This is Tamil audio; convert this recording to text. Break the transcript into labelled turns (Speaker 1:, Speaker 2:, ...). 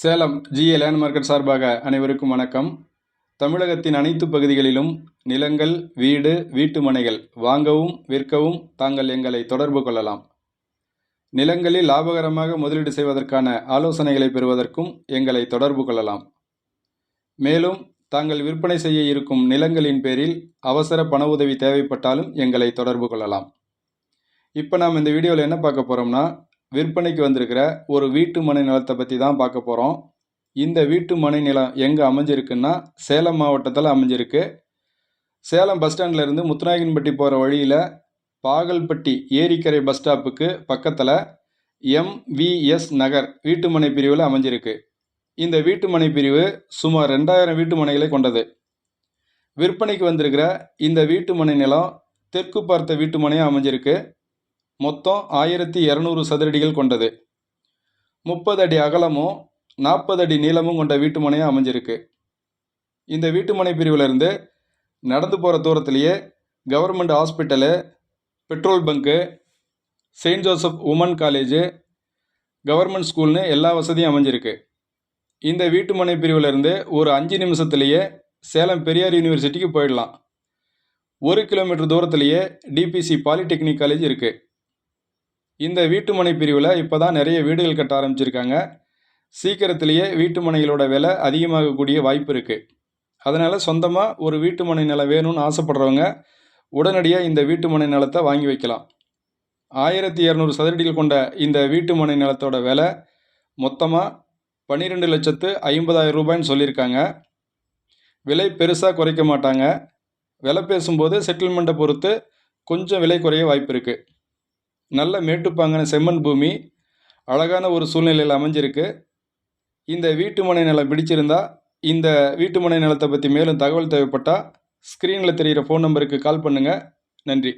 Speaker 1: சேலம் ஜிஏ லேண்ட் மார்க்கெட் சார்பாக அனைவருக்கும் வணக்கம். தமிழகத்தின் அனைத்து பகுதிகளிலும் நிலங்கள் வீடு வீட்டு மனைகள் வாங்கவும் விற்கவும் தாங்கள் எங்களை தொடர்பு கொள்ளலாம். நிலங்களில் லாபகரமாக முதலீடு செய்வதற்கான ஆலோசனைகளை பெறுவதற்கும் எங்களை தொடர்பு கொள்ளலாம். மேலும் தாங்கள் விற்பனை செய்ய இருக்கும் நிலங்களின் பேரில் அவசர பண உதவி தேவைப்பட்டாலும் எங்களை தொடர்பு கொள்ளலாம். இப்போ நாம் இந்த வீடியோவில் என்ன பார்க்க போகிறோம்னா விற்பனைக்கு வந்திருக்கிற ஒரு வீட்டு மனை நிலத்தை பற்றி தான் பார்க்க போகிறோம் இந்த வீட்டு மனை நிலம் எங்கே அமைஞ்சிருக்குன்னா சேலம் மாவட்டத்தில் அமைஞ்சிருக்கு. சேலம் பஸ் ஸ்டாண்ட்லேருந்து முத்துநாயகன்பட்டி போகிற வழியில் பாகல்பட்டி ஏரிக்கரை பஸ் ஸ்டாப்புக்கு பக்கத்தில் எம்விஎஸ் நகர் வீட்டுமனை பிரிவில் அமைஞ்சிருக்கு. இந்த வீட்டுமனை பிரிவு சுமார் ரெண்டாயிரம் வீட்டு மனைகளை கொண்டது. விற்பனைக்கு வந்திருக்கிற இந்த வீட்டுமனை நிலம் தெற்கு பார்த்த வீட்டுமனையாக அமைஞ்சிருக்கு. மொத்தம் ஆயிரத்தி இரநூறு சதுரடிகள் கொண்டது. முப்பது அடி அகலமும் நாற்பது அடி நீளமும் கொண்ட வீட்டுமனையாக அமைஞ்சிருக்கு. இந்த வீட்டுமனை பிரிவிலிருந்து நடந்து போகிற தூரத்திலேயே government hospital petrol bunk Saint Joseph women college government ஸ்கூல்னு எல்லா வசதியும் அமைஞ்சிருக்கு. இந்த வீட்டுமனை பிரிவிலிருந்து ஒரு அஞ்சு நிமிஷத்துலேயே சேலம் பெரியார் யூனிவர்சிட்டிக்கு போயிடலாம். ஒரு கிலோமீட்டர் தூரத்துலேயே டிபிசி பாலிடெக்னிக் காலேஜ் இருக்குது இந்த வீட்டுமனை பிரிவில் இப்போ தான் நிறைய வீடுகள் கட்ட ஆரம்பிச்சிருக்காங்க. சீக்கிரத்திலேயே வீட்டுமனைகளோட விலை அதிகமாகக்கூடிய வாய்ப்பு இருக்குது அதனால் சொந்தமாக ஒரு வீட்டுமனை நிலம் வேணும்னு ஆசைப்படுறவங்க உடனடியாக இந்த வீட்டுமனை நிலத்தை வாங்கி வைக்கலாம். ஆயிரத்தி இரநூறு சதுரடிகள் கொண்ட இந்த வீட்டுமனை நிலத்தோட விலை மொத்தமாக பன்னிரெண்டு லட்சத்து ஐம்பதாயிரம் ரூபாய்ன்னு சொல்லியிருக்காங்க. விலை பெருசாக குறைக்க மாட்டாங்க. விலை பேசும்போது செட்டில்மெண்ட்டை பொறுத்து கொஞ்சம் விலை குறைய வாய்ப்பு இருக்குது நல்ல மேட்டுப்பாங்கான செம்மண் பூமி அழகான ஒரு சூழ்நிலையில் அமைஞ்சிருக்கு. இந்த வீட்டுமனை நிலம் பிடிச்சிருந்தா இந்த வீட்டுமனை நிலத்தை பற்றி மேலும் தகவல் தேவைப்பட்டால் ஸ்க்ரீனில் தெரிகிற ஃபோன் நம்பருக்கு கால் பண்ணுங்கள் நன்றி.